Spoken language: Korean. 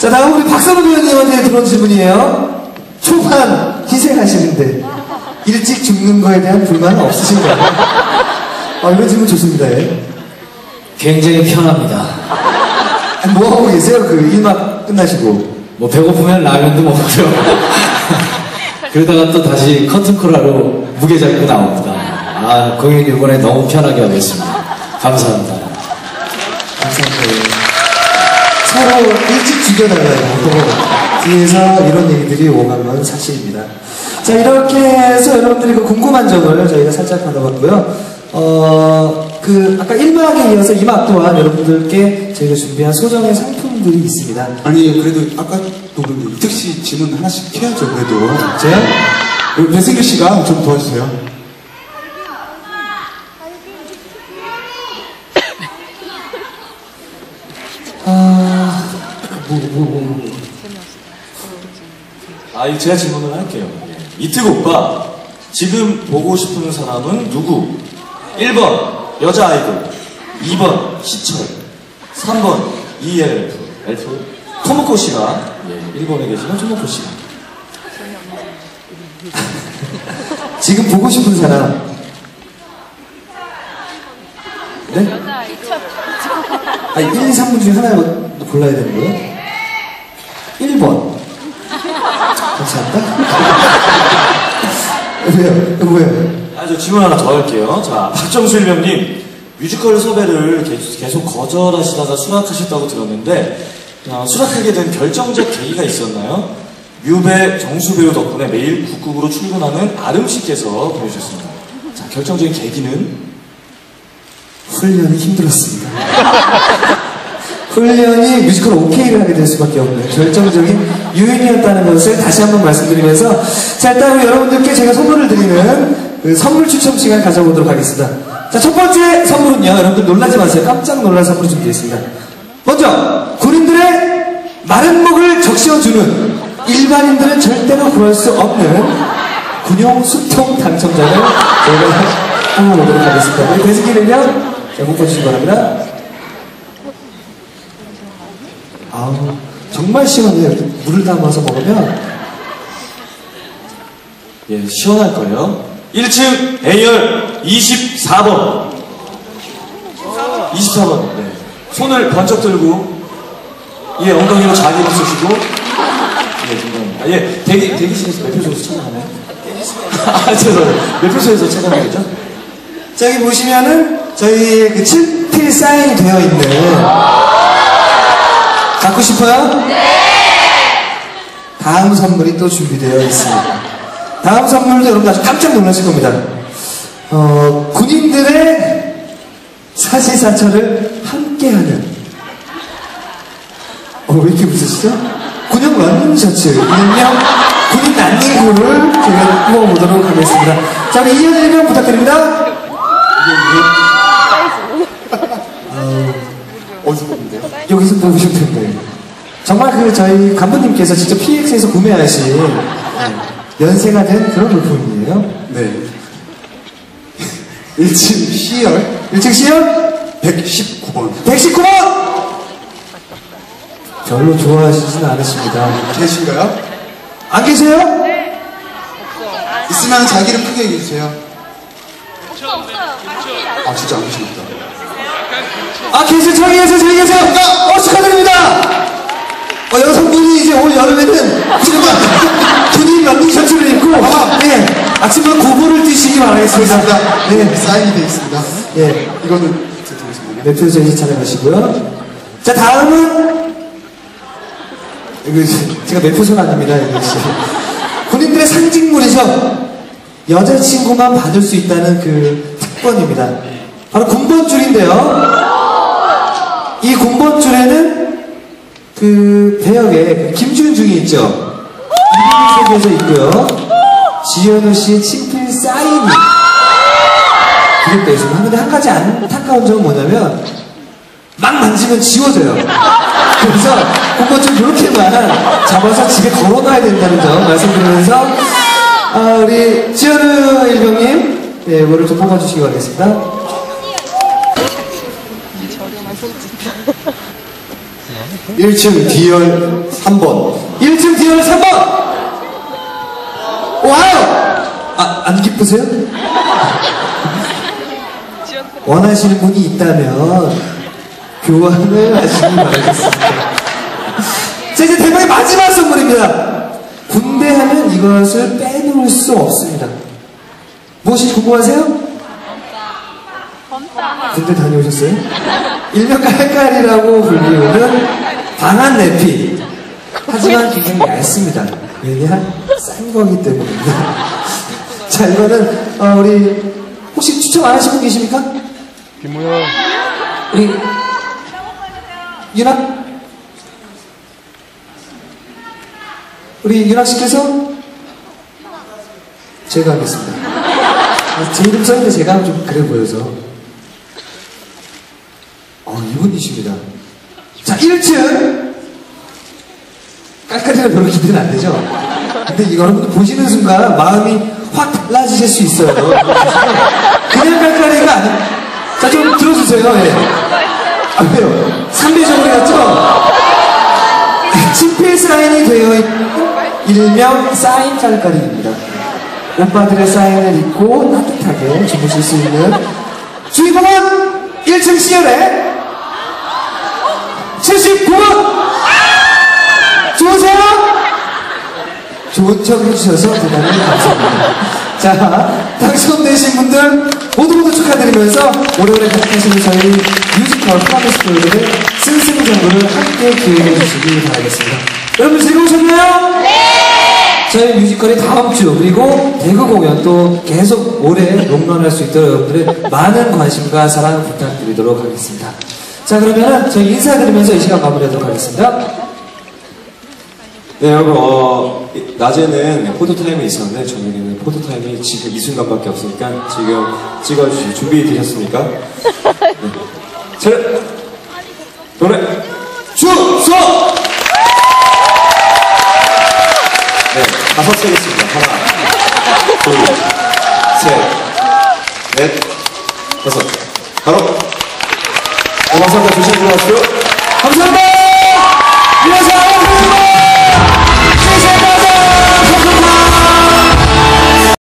자, 다음 우리 박사부 위원님한테 들어온 질문이에요. 초반 희생하시는데 일찍 죽는 거에 대한 불만은 없으신가요? 아, 이런 질문 좋습니다. 예. 굉장히 편합니다. 뭐 하고 계세요? 그 일막 끝나시고. 뭐 배고프면 라면도 먹고요. 그러다가 또 다시 커튼콜라로 무게 잡고 나옵니다. 아, 공연 이번에 너무 편하게 하겠습니다. 감사합니다. 감사합니다. 예. 서로 일찍 죽여달라고 뒤에서 이런 얘기들이 오간 건 사실입니다. 자 이렇게 해서 여러분들이 그 궁금한 점을 저희가 살짝 받아봤고요. 어, 그 아까 1막에 이어서 2막 또한 여러분들께 저희가 준비한 소정의 상품들이 있습니다. 아니 그래도 아까 또그 이특 씨 질문 하나씩 해야죠 그래도 제 우리 배승규 씨가 좀 도와주세요 아, 뭐, 뭐, 뭐, 뭐. 아, 제가 질문을 할게요. 이특 오빠, 지금 보고 싶은 사람은 누구? 1번, 여자 아이돌. 2번, 시철. 3번, ELF. 엘프? 토모코 씨가, 예, 일본에 계시는 토모코 씨가. 지금 보고 싶은 사람. 네? 아, 1, 2, 3분 중에 하나 골라야 되는 거예요? 1번. 같이 할까? 왜요? 왜요? 아, 저 질문 하나 더 할게요. 자, 박정수 일명님, 뮤지컬 섭외를 계속, 계속 거절하시다가 수락하셨다고 들었는데, 어, 수락하게 된 결정적 계기가 있었나요? 뮤배 정수 배우 덕분에 매일 국국으로 출근하는 아름 씨께서 보내주셨습니다. 자, 결정적인 계기는? 훈련이 힘들었습니다. 훈련이 뮤지컬 오케이를 하게 될 수밖에 없는 결정적인 요인이었다는 것을 다시 한번 말씀드리면서 자 일단 여러분들께 제가 선물을 드리는 그 선물 추첨 시간 가져보도록 하겠습니다. 자 첫 번째 선물은요 여러분들 놀라지 마세요. 깜짝 놀랄 선물 준비했습니다. 먼저 군인들의 마른 목을 적셔주는 일반인들은 절대로 구할 수 없는 군용 수통 당첨자를 저희가 뽑아보도록 하겠습니다. 우리 배승기는요 자, 묶어주시기 바랍니다. 정말 시원해요. 물을 담아서 먹으면. 예, 시원할 거예요. 1층 A열 24번. 24번. 네. 손을 번쩍 들고, 예, 엉덩이로 자기 쓰시고, 예, 감사합니다. 예, 대기, 대기실에서 매표소에서 찾아가나요? 아, 죄송해요. 매표소에서 찾아가겠죠? 저기 보시면은, 저희 그 칠필 사인이 되어 있는. 갖고 싶어요? 네! 다음 선물이 또 준비되어 있습니다. 다음 선물도 여러분들 아주 깜짝 놀라실 겁니다. 어, 군인들의 사시사철을 함께하는. 어, 왜 이렇게 웃으시죠? 군용 런닝 셔츠, 군용 군인 난닝구를 제가 입어보도록 하겠습니다. 자, 우리 이현 1명 부탁드립니다. 뽑는데요? 여기서 뽑으시면 됩니다. 정말 그 저희 간부님께서 직접 PX에서 구매하신 연세가 된 그런 물품이에요. 네 1층 C열 1층 시연 119번 119번! 별로 좋아하시진 않으십니다. 계신가요? 안 계세요? 있으면 자기 이름 크게 얘기해주세요 없어 없어요. 아 진짜 안 계십니다 아, 계세요? 저기 계세요? 저기 계세요? 어, 축하드립니다! 어, 여성분이 이제 올 여름에는 지금 군인 런닝 셔츠를 입고, 예, 아침에 고무를 뛰시기 바라겠습니다. 네. 사인이 돼 있습니다 예. 이거는 매표 전시 촬영하시고요. 자, 다음은, 이거 제가 매표선 아닙니다, 이거 씨. 군인들의 상징물이죠. 여자친구만 받을 수 있다는 그 특권입니다. 바로 군번줄인데요. 이 군번줄에는 그 배역에 그 김준 중이 있죠. 이름이 새겨져 있고요. 지현우 씨의 친필 사인이 기록되어 있습니다. 근데 한 가지 안타까운 점은 뭐냐면 막 만지면 지워져요. 그래서 좀 이렇게만 잡아서 집에 걸어놔야 된다는 점 말씀드리면서 아, 우리 지현우 일병님 네, 이거를 좀 뽑아주시기 바라겠습니다. 1층 D열 한 번. 1층 디얼 3번. 와우! 아, 안 기쁘세요? 원하시는 분이 있다면 교환을 하시기 바라겠습니다. 자, 이제 대박의 마지막 선물입니다. 군대 하면 이것을 빼놓을 수 없습니다. 무엇이 궁금하세요? 군대 다녀오셨어요? 일명 깔깔이라고 불리우는 방한 내피. 하지만 굉장히 얇습니다. 왜냐? 싼 거기 때문입니다. 자, 이거는, 어, 우리, 혹시 추첨 안 하시고 계십니까? 김무현. 우리, 유나? 우리 유나 씨께서? 제가 하겠습니다. 아, 제 이름 써있는데 제가 좀 그래 보여서. 어, 이분이십니다. 자, 1층! 깔깔이가 별로 기대는 안 되죠? 근데 여러분들 보시는 순간 마음이 확 달라지실 수 있어요. 그냥 깔깔이가 아니 자, 좀 들어주세요. 예. 아, 왜요? 3대적으로 했죠? 친필 사인이 되어 있는 일명 사인 깔깔이입니다. 오빠들의 사인을 입고 따뜻하게 주무실 수 있는 주인공은 1층 C열의 79번! 좋으세요? 좋은 척 해주셔서 대단히 감사합니다. 자, 당첨 되신 분들 모두 모두 축하드리면서 오래오래 계속하시는 저희 뮤지컬 프라미스 프로그램의 승승장구를 함께 기획해 주시기 바라겠습니다. 여러분 즐거우셨나요? 네! 저희 뮤지컬이 다음 주 그리고 대구 공연 또 계속 오래 롱런할 수 있도록 여러분들의 많은 관심과 사랑 부탁드리도록 하겠습니다. 자 그러면 저희 인사드리면서 이 시간 마무리하도록 하겠습니다. 네, 여러분, 어, 이- 낮에는 포토타임이 있었는데, 저녁에는 포토타임이 지금 이 순간밖에 없으니까, 지금 찍어주실 준비 되셨습니까? 네. 차렷! 노래! 주소! 네, 다섯 세겠습니다. 하나, 둘, 셋, 넷, 다섯. 바로! 네, 감사합니다. 조심히 들어가십시오. 감사합니다! 안녕하세요!